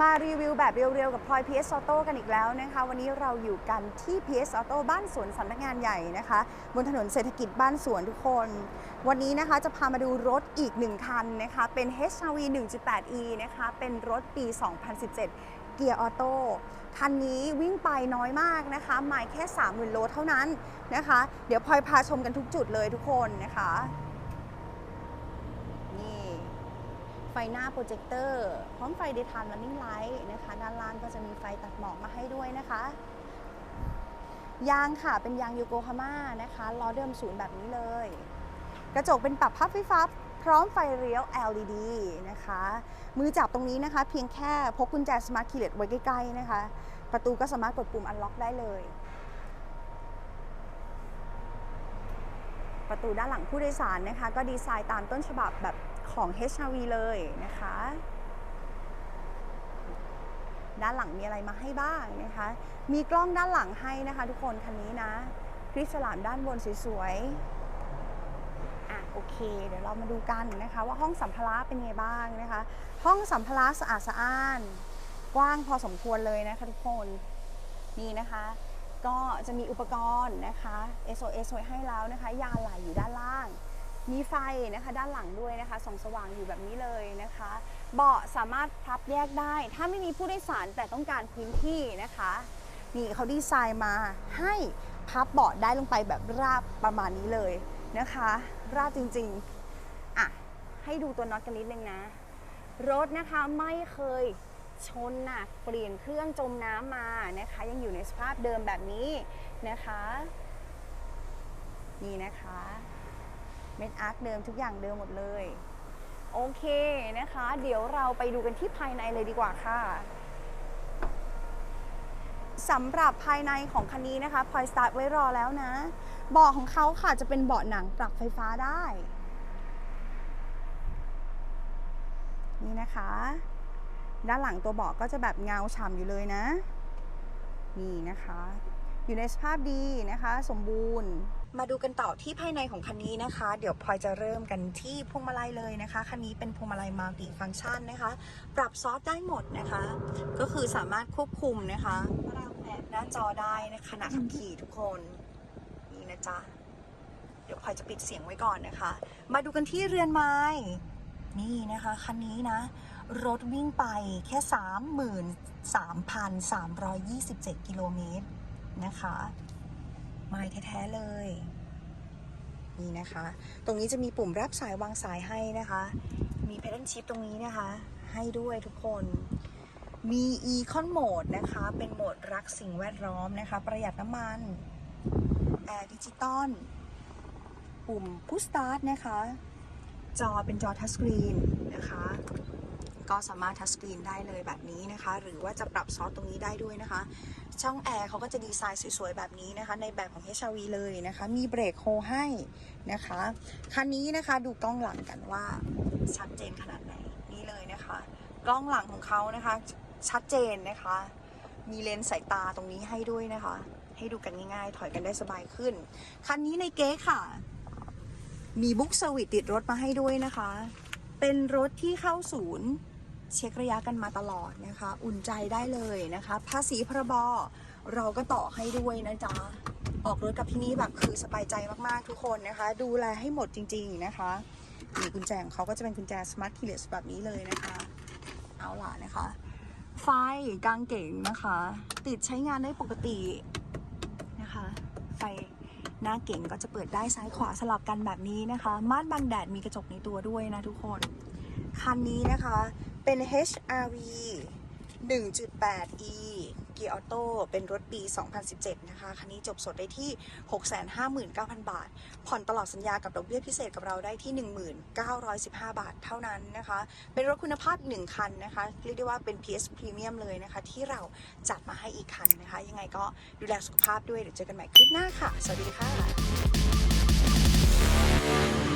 มารีวิวแบบเรียวๆ กับพลอย PS Auto กันอีกแล้วนะคะ วันนี้เราอยู่กันที่ PS Auto บ้านสวนสำนักงานใหญ่นะคะ บนถนนเศรษฐกิจบ้านสวนทุกคน วันนี้นะคะจะพามาดูรถอีกหนึ่งคันนะคะ เป็น HRV 1.8e นะคะ เป็นรถปี 2017เกียร์ออโต้คันนี้วิ่งไปน้อยมากนะคะหมายแค่ 30,000 โลเท่านั้นนะคะ เดี๋ยวพลอยพาชมกันทุกจุดเลยทุกคนนะคะ นี่ ไฟหน้าโปรเจคเตอร์ พร้อมไฟ daytime running light นะคะ ด้านล่างก็จะมีไฟตัดหมอกมาให้ด้วยนะคะ ยางค่ะเป็นยางโยโกฮาม่านะคะล้อเดิมศูนย์แบบนี้เลย กระจกเป็นปรับพับไฟฟ้าพร้อมไฟเลี้ยว LED นะคะ มือจับตรงนี้นะคะ เพียงแค่พกกุญแจ Smart Key ไว้ใกล้ๆนะคะ ประตูก็สามารถกดปุ่ม unlock ได้เลย ประตูด้านหลังผู้โดยสารนะคะ ก็ดีไซน์ตามต้นฉบับแบบ ของ HRV เลยนะคะ ด้านหลังมีอะไรมาให้บ้างนะคะ มีกล้องด้านหลังให้นะคะ ทุกคนคันนี้นะคริสฉลามด้านบนสวยๆ อะโอเค เดี๋ยวเรามาดูกันนะคะ ว่าห้องสัมภาระเป็นไงบ้างนะคะ ห้องสัมภาระสะอาดสะอ้าน กว้างพอสมควรเลยนะคะทุกคนนี่นะคะก็จะมีอุปกรณ์นะคะ SOS ไว้ให้แล้วนะคะ ยาไหลอยู่ด้านล่าง มีไฟนะคะด้านหลังด้วยนะคะส่องสว่างอยู่แบบนี้เลยนะคะ เบาะสามารถพับแยกได้ ถ้าไม่มีผู้โดยสารแต่ต้องการพื้นที่นะคะนี่เขาดีไซน์มาให้พับเบาะได้ลงไปแบบราบประมาณนี้เลยนะคะ ราบจริงๆอะให้ดูตัวน็อตกันนิดนึงนะ รถนะคะไม่เคยชนหนักเปลี่ยนเครื่องจมน้ำมานะคะ ยังอยู่ในสภาพเดิมแบบนี้นะคะ นี่นะคะ เม็ดอาร์คเดิมทุกอย่างเดิมหมดเลย โอเคนะคะ เดี๋ยวเราไปดูกันที่ภายในเลยดีกว่าค่ะสำหรับภายในของคันนี้นะคะพลอยสตาร์ทไว้รอแล้วนะ เบาะของเขาค่ะจะเป็นเบาะหนังปรับไฟฟ้าได้ นี่นะคะ ด้านหลังตัวเบาะก็จะแบบเงาฉ่ำอยู่เลยนะ นี่นะคะ อยู่ในสภาพดีนะคะ สมบูรณ์ มาดูกันต่อที่ภายในของคันนี้นะคะ เดี๋ยวพลอยจะเริ่มกันที่พวงมาลัยเลยนะคะ คันนี้เป็นพวงมาลัยมัลติฟัง c t ชันนะคะ ปรับซอสได้หมดนะคะ ก็คือสามารถควบคุมนะคะหน้าจอได้นะขณะขับขี่ทุกคนนี่นะจ๊ะเดี๋ยวพลอยจะปิดเสียงไว้ก่อนนะคะ มาดูกันที่เรือนไม้นี่นะคะคันนี้นะ รถวิ่งไปแค่ 33,327 กิโลเมตรนะคะ ไม้แท้ๆเลย นี่นะคะ ตรงนี้จะมีปุ่มรับสายวางสายให้นะคะ มี pedal shift ตรงนี้นะคะ ให้ด้วยทุกคนมี Econ Mode นะคะ เป็นโหมดรักสิ่งแวดล้อมนะคะ ประหยัดน้ำมันแอร์ดิจิตอลปุ่ม Push Start นะคะ จอเป็นจอทัชสกรีนนะคะ ก็สามารถทัชสกรีนได้เลยแบบนี้นะคะ หรือว่าจะปรับซอสตรงนี้ได้ด้วยนะคะ ช่องแอร์เขาก็จะดีไซน์สวยๆ แบบนี้นะคะ ในแบบของ HRV เลยนะคะ มีเบรกโฮให้นะคะ คันนี้นะคะดูกล้องหลังกันว่าชัดเจนขนาดไหนนี่เลยนะคะ กล้องหลังของเขานะคะ ชัดเจนนะคะ มีเลนส์สายตาตรงนี้ให้ด้วยนะคะ ให้ดูกันง่ายๆ ถอยกันได้สบายขึ้น คันนี้ในเก๊ค่ะ มีบุ๊กเซอร์วิสติดรถมาให้ด้วยนะคะเป็นรถที่เข้าศูนย์ เช็คระยะกันมาตลอดนะคะ อุ่นใจได้เลยนะคะ ภาษีพรบเราก็ต่อให้ด้วยนะจ๊ะ ออกรถกับที่นี่แบบคือสบายใจมากๆทุกคนนะคะ ดูแลให้หมดจริง ๆนะคะนี่กุญแจของเขาก็จะเป็นกุญแจ Smart Keyless แบบนี้เลยนะคะ เอาล่ะนะคะ ไฟกลางเก่งนะคะ ติดใช้งานได้ปกตินะคะ ไฟหน้าเก่งก็จะเปิดได้ซ้ายขวาสลับกันแบบนี้นะคะ ม่านบังแดดมีกระจกในตัวด้วยนะทุกคน คันนี้นะคะเป็น HRV 1.8e เกียร์ออโต้เป็นรถปี 2017 นะคะ คันนี้จบสดได้ที่ 659,000 บาท ผ่อนตลอดสัญญากับดอกเบี้ยพิเศษกับเราได้ที่ 1915 บาทเท่านั้นนะคะ เป็นรถคุณภาพหนึ่งคันนะคะ เรียกได้ว่าเป็น PS Premium เลยนะคะ ที่เราจัดมาให้อีกคันนะคะ ยังไงก็ดูแลสุขภาพด้วย เดี๋ยวเจอกันใหม่คลิปหน้าค่ะ สวัสดีค่ะ